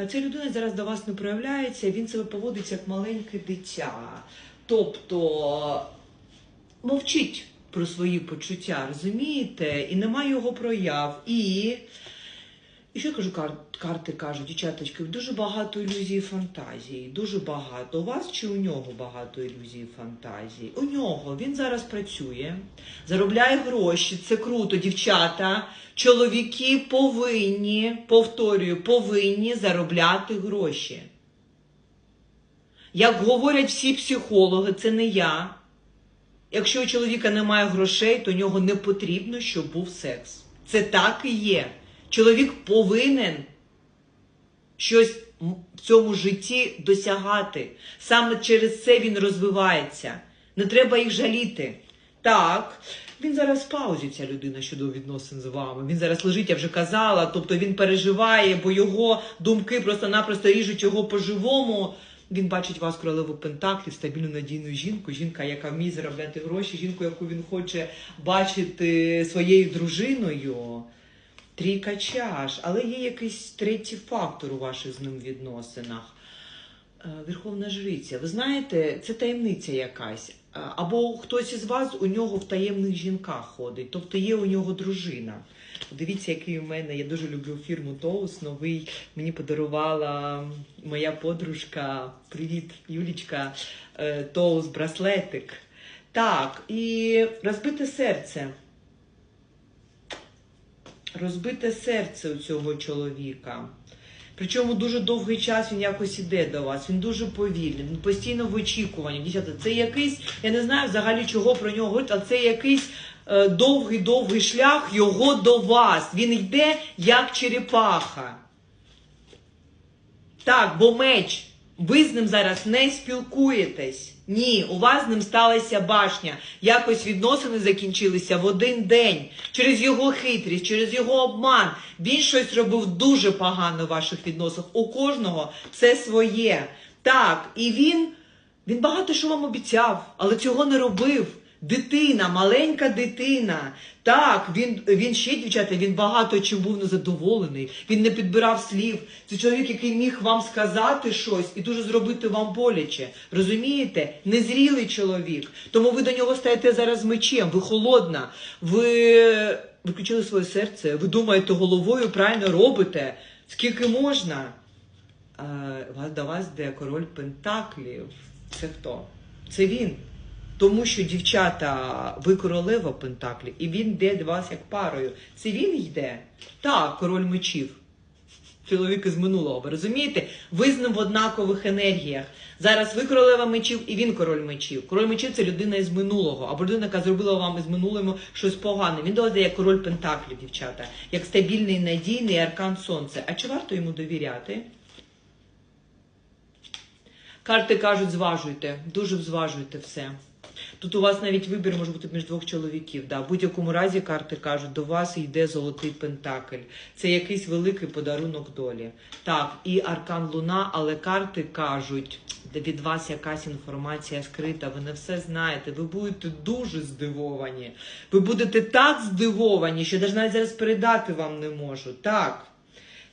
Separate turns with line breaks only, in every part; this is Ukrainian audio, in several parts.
Е, Ця людина зараз до вас не проявляється, він себе поводить як маленьке дитя. Тобто мовчить про свої почуття, розумієте? І немає його прояв. І, і що я кажу, кар- карти кажуть, дівчаточки, дуже багато ілюзій фантазії. Дуже багато. У вас чи у нього багато ілюзій і фантазій? У нього він зараз працює, заробляє гроші. Це круто, дівчата. Чоловіки повинні, повторюю, повинні заробляти гроші. Як говорять всі психологи, це не я. Якщо у чоловіка немає грошей, то нього не потрібно, щоб був секс. Це так і є. Чоловік повинен щось в цьому житті досягати. Саме через це він розвивається. Не треба їх жаліти. Так, він зараз в паузі, ця людина щодо відносин з вами. Він зараз лежить, я вже казала, тобто він переживає, бо його думки просто-напросто ріжуть його по-живому. Він бачить вас королеву Пентаклів, стабільну надійну жінку, жінка, яка вміє заробляти гроші, жінку, яку він хоче бачити своєю дружиною. Трійка чаш, але є якийсь третій фактор у ваших з ним відносинах. Е, Верховна жриця. Ви знаєте, це таємниця якась. Е, Або хтось із вас у нього в таємних жінках ходить, тобто є у нього дружина. Дивіться, який у мене. Я дуже люблю фірму Тоус. Новий мені подарувала моя подружка. Привіт, Юлічка. е, Тоус браслетик. Так, і розбите серце. Розбите серце у цього чоловіка. Причому дуже довгий час він якось іде до вас. Він дуже повільний, він постійно в очікуванні. Дівчата, це якийсь, я не знаю взагалі чого про нього говорити, але це якийсь е, довгий-довгий шлях його до вас. Він йде як черепаха. Так, бо меч. Ви з ним зараз не спілкуєтесь. Ні, у вас з ним сталася башня. Якось відносини закінчилися в один день. Через його хитрість, через його обман. Він щось робив дуже погано в ваших відносинах. У кожного це своє. Так, і він, він багато що вам обіцяв, але цього не робив. Дитина, маленька дитина. Так, він, він ще, дівчата, він багато чим був незадоволений. Він не підбирав слів. Це чоловік, який міг вам сказати щось і дуже зробити вам боляче. Розумієте? Незрілий чоловік. Тому ви до нього стаєте зараз мечем, ви холодна, ви виключили своє серце, ви думаєте головою, правильно робите. Скільки можна? Е, вас- до вас йде король Пентаклів. Це хто? Це він. Тому що дівчата, ви королева Пентаклі, і він йде до вас як парою. Це він йде? Так, король мечів. Чоловік із минулого, ви розумієте? Ви з ним в однакових енергіях. Зараз ви королева мечів і він король мечів. Король мечів це людина із минулого, або людина, яка зробила вам із минулого щось погане. Він доведе як король Пентаклів, дівчата, як стабільний, надійний аркан сонця. А чи варто йому довіряти? Карти кажуть, зважуйте, дуже зважуйте все. Тут у вас навіть вибір може бути між двох чоловіків. Да. В будь-якому разі карти кажуть, до вас йде золотий пентакль. Це якийсь великий подарунок долі. Так, і аркан Луна, але карти кажуть, від вас якась інформація скрита, ви не все знаєте. Ви будете дуже здивовані. Ви будете так здивовані, що навіть зараз передати вам не можу. Так.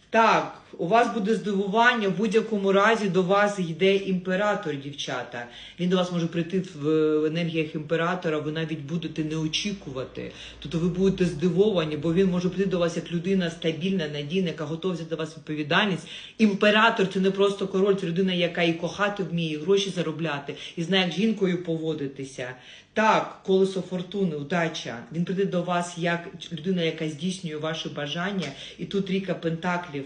Так, у вас буде здивування, в будь-якому разі до вас йде імператор, дівчата. Він до вас може прийти в енергіях імператора, ви навіть будете не очікувати. Тобто ви будете здивовані, бо він може прийти до вас як людина стабільна, надійна, яка готова взяти до вас відповідальність. Імператор це не просто король, це людина, яка і кохати вміє, і гроші заробляти, і знає, як жінкою поводитися. Так, колесо фортуни, удача. Він прийде до вас як людина, яка здійснює ваші бажання, і тут ріка пентаклів.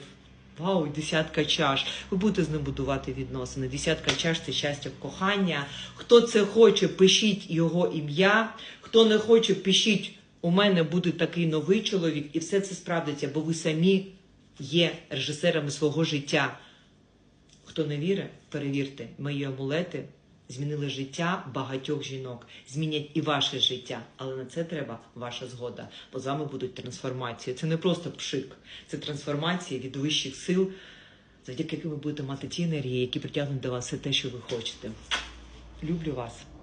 Вау, десятка чаш. Ви будете з ним будувати відносини. Десятка чаш це щастя кохання. Хто це хоче, пишіть його ім'я. Хто не хоче, пишіть. У мене буде такий новий чоловік, і все це справдиться, бо ви самі є режисерами свого життя. Хто не вірить, перевірте, мої амулети змінили життя багатьох жінок, змінять і ваше життя, але на це треба ваша згода, бо з вами будуть трансформації. Це не просто пшик, це трансформація від вищих сил, завдяки яким ви будете мати ті енергії, які притягнуть до вас все те, що ви хочете. Люблю вас.